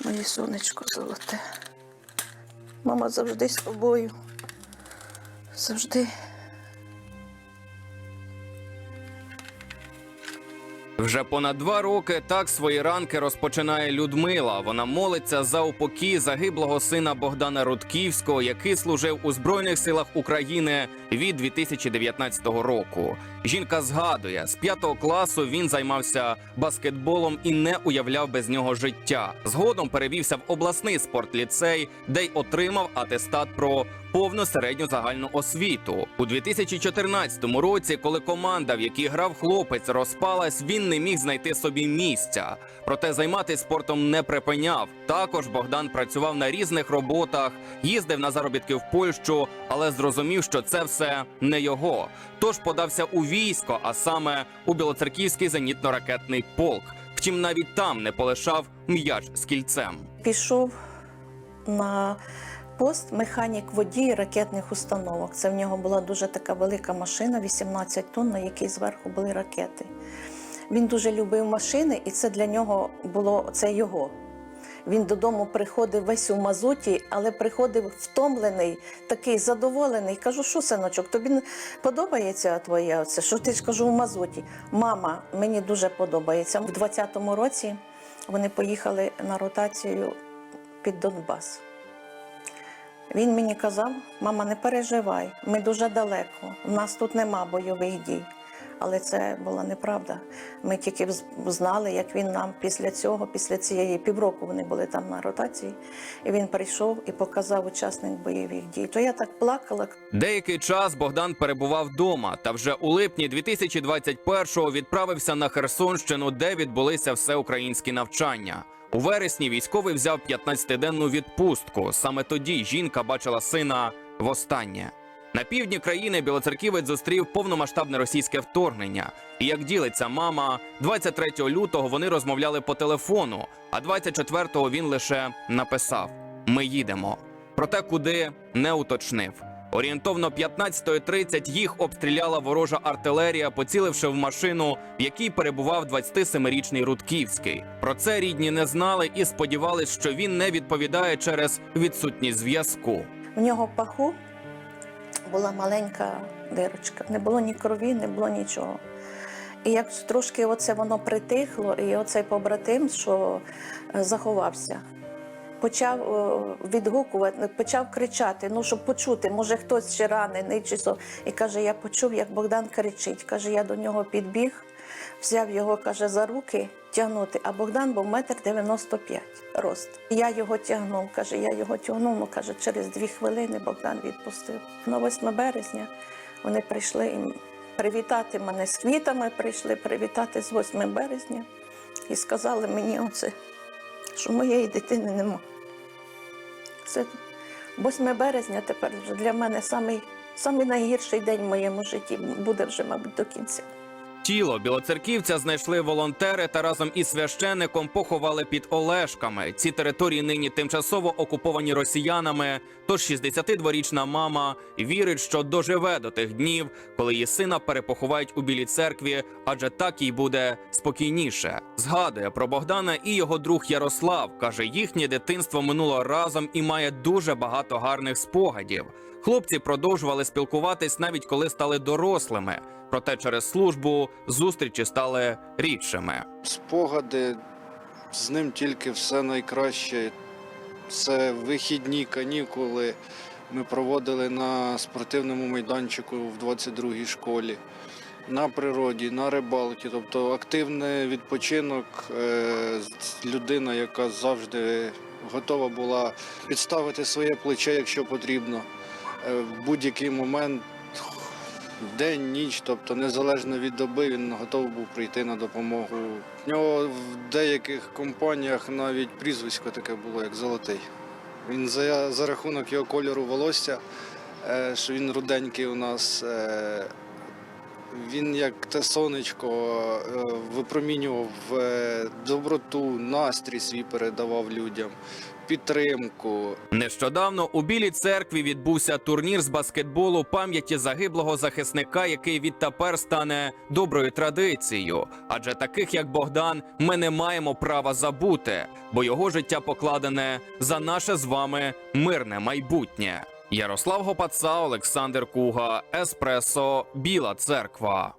Моє сонечко золоте. Мама завжди з тобою. Завжди. Вже понад два роки так свої ранки розпочинає Людмила. Вона молиться за упокій загиблого сина Богдана Рудківського, який служив у Збройних силах України від 2019 року. Жінка згадує, з п'ятого класу він займався баскетболом і не уявляв без нього життя. Згодом перевівся в обласний спортліцей, де й отримав атестат про повну середню загальну освіту. У 2014 році, коли команда, в якій грав хлопець, розпалась, він не міг знайти собі місця. Проте займатися спортом не припиняв. Також Богдан працював на різних роботах, їздив на заробітки в Польщу, але зрозумів, що це все не його. Тож подався у військо, а саме у Білоцерківський зенітно-ракетний полк. Втім, навіть там не полишав м'яч з кільцем. Пішов на пост механік водій ракетних установок. Це в нього була дуже така велика машина, 18 тонн, на якій зверху були ракети. Він дуже любив машини, і це для нього було це його. Він додому приходив весь у мазуті, але приходив втомлений, такий задоволений. Кажу, що синочок, тобі подобається твоє це? Що ти ж кажу у мазуті? Мама, мені дуже подобається. У 20-му році вони поїхали на ротацію під Донбас. Він мені казав: мама, не переживай, ми дуже далеко, у нас тут нема бойових дій. Але це була неправда. Ми тільки знали, як він нам після цього, після цієї півроку вони були там на ротації, і він прийшов і показав учасник бойових дій. То я так плакала, Деякий час Богдан перебував вдома, та вже у липні 2021-го відправився на Херсонщину, де відбулися всеукраїнські навчання. У вересні військовий взяв 15-денну відпустку. Саме тоді жінка бачила сина востаннє. На півдні країни білоцерківець зустрів повномасштабне російське вторгнення. І як ділиться мама, 23 лютого вони розмовляли по телефону, а 24-го він лише написав: Ми їдемо. Проте куди не уточнив. Орієнтовно 15.30 їх обстріляла ворожа артилерія, поціливши в машину, в якій перебував 27-річний Рудківський. Про це рідні не знали і сподівались, що він не відповідає через відсутність зв'язку. В нього паху була маленька дирочка. Не було ні крові, не було нічого. І як трошки оце воно притихло, і оцей побратим, що заховався, почав е, відгукувати, почав кричати, ну щоб почути, може хтось ще ранений чи що. І каже, я почув, як Богдан кричить. Каже, я до нього підбіг, взяв його, каже, за руки тягнути. А Богдан був метр дев'яносто п'ять рост. Я його тягнув, каже, я його тягнув, ну каже, через дві хвилини Богдан відпустив. На 8 березня вони прийшли і привітати мене з квітами, прийшли привітати з 8 березня і сказали мені оце, що моєї дитини нема. Це 8 березня тепер для мене самий, самий найгірший день в моєму житті буде вже, мабуть, до кінця. Тіло білоцерківця знайшли волонтери та разом із священником поховали під Олешками. Ці території нині тимчасово окуповані росіянами. Тож 62-річна мама вірить, що доживе до тих днів, коли її сина перепоховають у білій церкві, адже так їй буде спокійніше. Згадує про Богдана і його друг Ярослав. каже, їхнє дитинство минуло разом і має дуже багато гарних спогадів. Хлопці продовжували спілкуватись навіть коли стали дорослими. Проте через службу зустрічі стали рідшими. Спогади з ним тільки все найкраще. Це вихідні канікули. Ми проводили на спортивному майданчику в 22-й школі, на природі, на рибалці. Тобто активний відпочинок, е, людина, яка завжди готова була підставити своє плече, якщо потрібно. Е, В будь-який момент, день, ніч, тобто незалежно від доби, він готовий був прийти на допомогу. В нього в деяких компаніях навіть прізвисько таке було, як золотий. Він за, за рахунок його кольору волосся, е, що він руденький у нас. е, Він, як те сонечко, е, випромінював доброту, настрій свій передавав людям, підтримку. Нещодавно у Білій церкві відбувся турнір з баскетболу пам'яті загиблого захисника, який відтепер стане доброю традицією. Адже таких як Богдан ми не маємо права забути, бо його життя покладене за наше з вами мирне майбутнє. Ярослав Гопаца, Олександр Куга, Еспресо, Біла Церква.